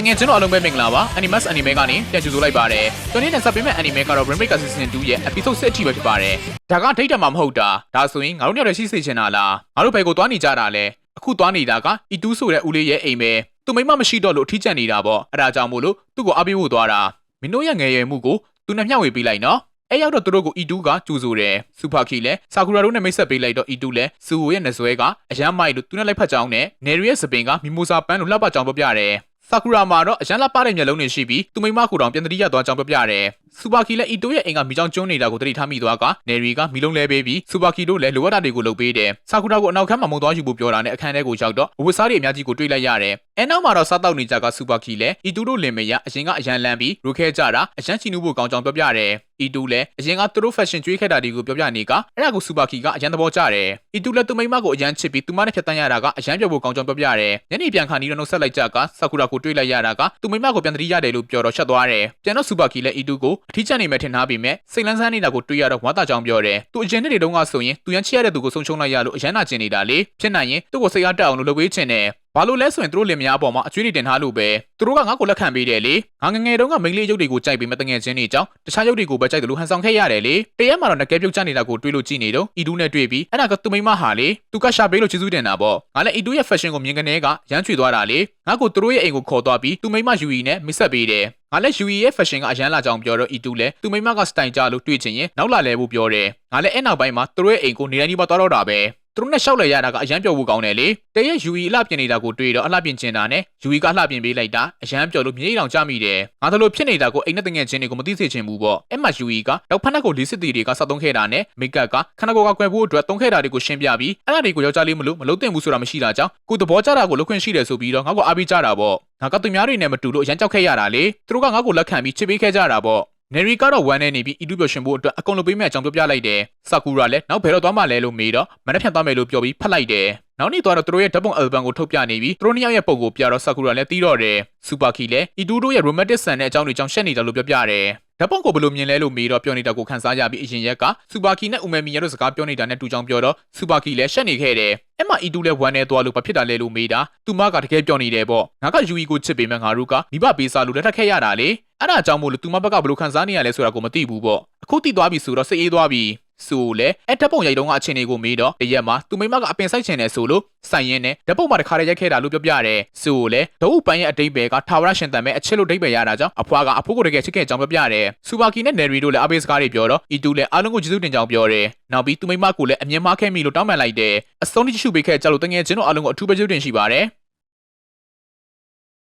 တငယ်ချင်းတို့အားလုံးပဲမင်္ဂလာပါ Animus Anime ကနေပြန်ကြိုဆိုလိုက်ပါတယ်ကျွန်တော်နဲ့ဆက်ပေးမဲ့ Anime ကတော့ Brain Breaker Season 2ရဲ့ Episode 6အထိပဲဖြစ်ပါတယ်ဒါကဒိတ်တယ်မှာမဟုတ်တာဒါဆိုရင်ငါတို့ညောက်တဲ့ရှိစေချင်တာလားငါတို့ဘယ်ကိုသွားနေကြတာလဲအခုသွားနေတာက E2 ဆိုတဲ့ဦးလေးရဲ့အိမ်ပဲသူမိမမရှိတော့လို့အထီးကျန်နေတာပေါ့အဲ့ဒါကြောင့်မို့လို့သူ့ကိုအားပေးဖို့သွားတာမင်းတို့ရဲ့ငယ်ရွယ်မှုကိုသူနဲ့မျှဝေပေးလိုက်နော်အဲ့ရောက်တော့သူတို့ကို E2 ကကြိုဆိုတယ်စူပါခီလည်းဆာကူရာတို့နဲ့မိတ်ဆက်ပေးလိုက်တော့ E2 လည်းစူဝိုရဲ့နဆွဲကအရန်မိုက်လို့သူနဲ့လိုက်ဖက်ကြောင်းနဲ့နယ်ရီရဲ့စပင်ကမီမိုစာပန်းလို့လှပကြောင်းပြပြတယ် ဆာကူရာမှာတော့အရန်လှပတဲ့မျက်လုံးတွေရှိပြီးသူမိမကိုတောင်ပြန်တတိယသွားကြောင်းပြပြတယ်စူပါခီလည်း E2 ရဲ့အိမ်ကမိချောင်းကျွန်းနေတာကိုတတိထားမိသွားကနယ်ရီကမီလုံးလဲပေးပြီးစူပါခီတို့လည်းလိုအပ်တာတွေကိုလုပ်ပေးတယ်ဆာကူရာကိုအနောက်ခန်းမှာမုံသွားယူဖို့ပြောတာနဲ့အခန်းထဲကိုရောက်တော့ဝတ်စားတွေအများကြီးကိုတွေ့လိုက်ရတယ်အဲနောက်မှာတော့စားတောက်နေကြကစူပါခီလည်း E2 တို့လင်မယားအရင်ကအရန်လန်းပြီးရိုခဲကြတာအရန်ချီနူဖို့ကောင်းကြောင်းပြပြတယ် E2 လည်းအရင်ကသူတို့ fashion ကျွေးခဲ့တာတွေကိုပြောပြနေကအဲ့ဒါကိုစူပါခီကအရန်သဘောကျတယ် E2 လည်းသူမိမကိုအရန်ချစ်ပြီးသူမနဲ့ဖြတ်တန်းရတာကအရန်ပြောဖို့ကောင်းကြောင်းပြောပြတယ်ညနေပြန်ခါနီတော့နှုတ်ဆက်လိုက်ကြကဆာကူရာကိုတွေ့လိုက်ရတာကသူမိမကိုပြန်တတိရတယ်လို့ပြောတော့ရှက်သွားတယ်ပြန်တော့စူပါခီလည်း E2 ကိုအထီးကျန်နေမဲ့ထင်ထားပြီးမြဲစိတ်လန်းဆန်းနေတာကိုတွေ့ရတော့ဝါတာကြောင်းပြောတယ်သူအရင်နေ့တွေတုန်းကဆိုရင်သူရန်ချစ်ရတဲ့သူကိုဆုံးရှုံးလိုက်ရလို့အရန်နာကျင်နေတာလေဖြစ်နိုင်ရင်သူ့ကိုစိတ်အားတက်အောင်လို့လုပ်ပေးချင်တယ် ဘာလို့လဲဆိုရင်သူတို့လင်မယားအပေါ်မှာအကျွေးတွေတင်ထားလို့ပဲသူတို့ကငါ့ကိုလက်ခံပေးတယ်လေငါငငယ်တုန်းကမိန်းလေးရုပ်တွေကိုကြိုက်ပြီးမတငယ်ချင်းတွေကြောင့်တခြားရုပ်တွေကိုပဲကြိုက်တယ်လို့ဟန်ဆောင်ခဲ့ရတယ်လေတရက်မှာတော့ငကဲပြုတ်ချနေတာကိုတွေးလို့ကြည့်နေတော့အီဒူးနဲ့တွေ့ပြီးအဲ့ဒါကသူမိမဟာလေသူကရှာပေးလို့ကျေးဇူးတင်တာပေါ့ငါလည်းအီဒူးရဲ့ fashion ကိုမြင်ကနေကရမ်းချွေသွားတာလေငါကိုသူတို့ရဲ့အိမ်ကိုခေါ်သွားပြီးသူမိမယူရီနဲ့မစ်ဆက်ပေးတယ်ငါလည်း UE ရဲ့ fashion ကအရန်လာကြောင်ပြောတော့ E2 လည်းသူမိမက style ကြလို့တွေ့ချင်ရင်နောက်လာလဲဖို့ပြောတယ်ငါလည်းအဲ့နောက်ပိုင်းမှာသူတို့ရဲ့အိမ်ကိုနေတိုင်းဒီမှာသွားတော့တာပဲ သူတို့နဲ့ရှောက်လဲရတာကအရန်ပြောဖို့ကောင်းတယ်လေတရက် UE အလှပြင်နေတာကိုတွေ့တော့အလှပြင်ကျင်တာနဲ့ UE ကအလှပြင်ပေးလိုက်တာအရန်ပြောလို့မြေးတောင်ကြမိတယ်ငါတို့လိုဖြစ်နေတာကိုအိမ်နဲ့တငယ်ချင်းတွေကိုမသိစေချင်ဘူးပေါ့အဲ့မှာ UE ကတော့ဖက်နှက်ကိုလေးစစ်တီတွေကစောက်သုံးခဲ့တာနဲ့မိတ်ကပ်ကခန္ဓာကိုယ်ကကွယ်ဖို့အတွက်သုံးခဲ့တာတွေကိုရှင်းပြပြီးအဲ့ဒါတွေကိုယောက်ျားလေးမလို့မလုံးတင်ဘူးဆိုတာမရှိတာကြောင့်ကိုသဘောကျတာကိုလုပ်ခွင့်ရှိတယ်ဆိုပြီးတော့ငါ့ကိုအားပေးကြတာပေါ့ငါကသူများတွေနဲ့မတူလို့အရန်ကြောက်ခဲ့ရတာလေသူတို့ကငါ့ကိုလက်ခံပြီးချစ်ပေးခဲ့ကြတာပေါ့ နယ်ရီကတော့ဝမ်းနေနေပြီးအီတူပျော်ရွှင်ဖို့အတွက်အကုန်လုံးပေးမဲ့အကြောင်းပြောပြလိုက်တယ်။ဆာကူရာလည်းနောက်ဘယ်တော့သွားမှလဲလို့မေးတော့မနေ့ဖြန်သွားမယ်လို့ပြောပြီးဖတ်လိုက်တယ်။နောက်နေ့သွားတော့သူတို့ရဲ့ဓာတ်ပုံအယ်ဘမ်ကိုထုတ်ပြနေပြီးသူတို့နှစ်ယောက်ရဲ့ပုံကိုပြတော့ဆာကူရာလည်းတီးတော့တယ်။စူပါခီလည်းအီတူတို့ရဲ့ romantic ဆန်တဲ့အကြောင်းတွေကြောင့်ရှက်နေတယ်လို့ပြောပြတယ်။ ဓာတ်ပုံကိုဘယ်လိုမြင်လဲလို့မေးတော့ပြောနေတာကိုခန်းစားရပြီးအရင်ရက်ကစူပါခီနဲ့ဦးမဲမီယာတို့စကားပြောနေတာနဲ့တူကြောင်ပြောတော့စူပါခီလည်းရှက်နေခဲ့တယ်။အဲ့မှာအီတူလည်းဝမ်းနေသွားလို့ဘာဖြစ်တာလဲလို့မေးတာသူမကတကယ်ပြောနေတယ်ပေါ့။ငါကယူအီကိုချစ်ပေမဲ့ငါတို့ကမိဘပေးစားလို့လက်ထပ်ခဲ့ရတာလေ။အဲ့ဒါကြောင့်မို့လို့သူမဘက်ကဘယ်လိုခန်းစားနေရလဲဆိုတာကိုမသိဘူးပေါ့။အခုသိသွားပြီဆိုတော့စိတ်အေးသွားပြီ။ ဆိုလေအဲ့ဓာတ်ပုံရိုက်တုန်းကအချင်းတွေကိုမေးတော့တရက်မှာသူမိမကအပင်ဆိုင်ချင်တယ်ဆိုလို့ဆိုင်ရင်းနဲ့ဓာတ်ပုံမှာတခါတည်းရိုက်ခဲ့တာလို့ပြောပြတယ်ဆိုလေဒုတ်ပန်းရဲ့အတိတ်ပဲကထာဝရရှင်တန်မဲ့အချစ်လို့ဒိတ်ပဲရတာကြောင့်အဖွားကအဖိုးကိုတကယ်ချစ်ခဲ့ကြောင်းပြောပြတယ်စူပါကီနဲ့နယ်ရီတို့လည်းအပေးစကားတွေပြောတော့အီတူလည်းအားလုံးကိုကျေးဇူးတင်ကြောင်းပြောတယ်နောက်ပြီးသူမိမကိုလည်းအမြင်မှားခဲ့မိလို့တောင်းပန်လိုက်တယ်အစုံတိချစ်ပေးခဲ့ကြလို့တငယ်ချင်းတို့အားလုံးကိုအထူးပဲကျေးဇူးတင်ရှိပါတယ်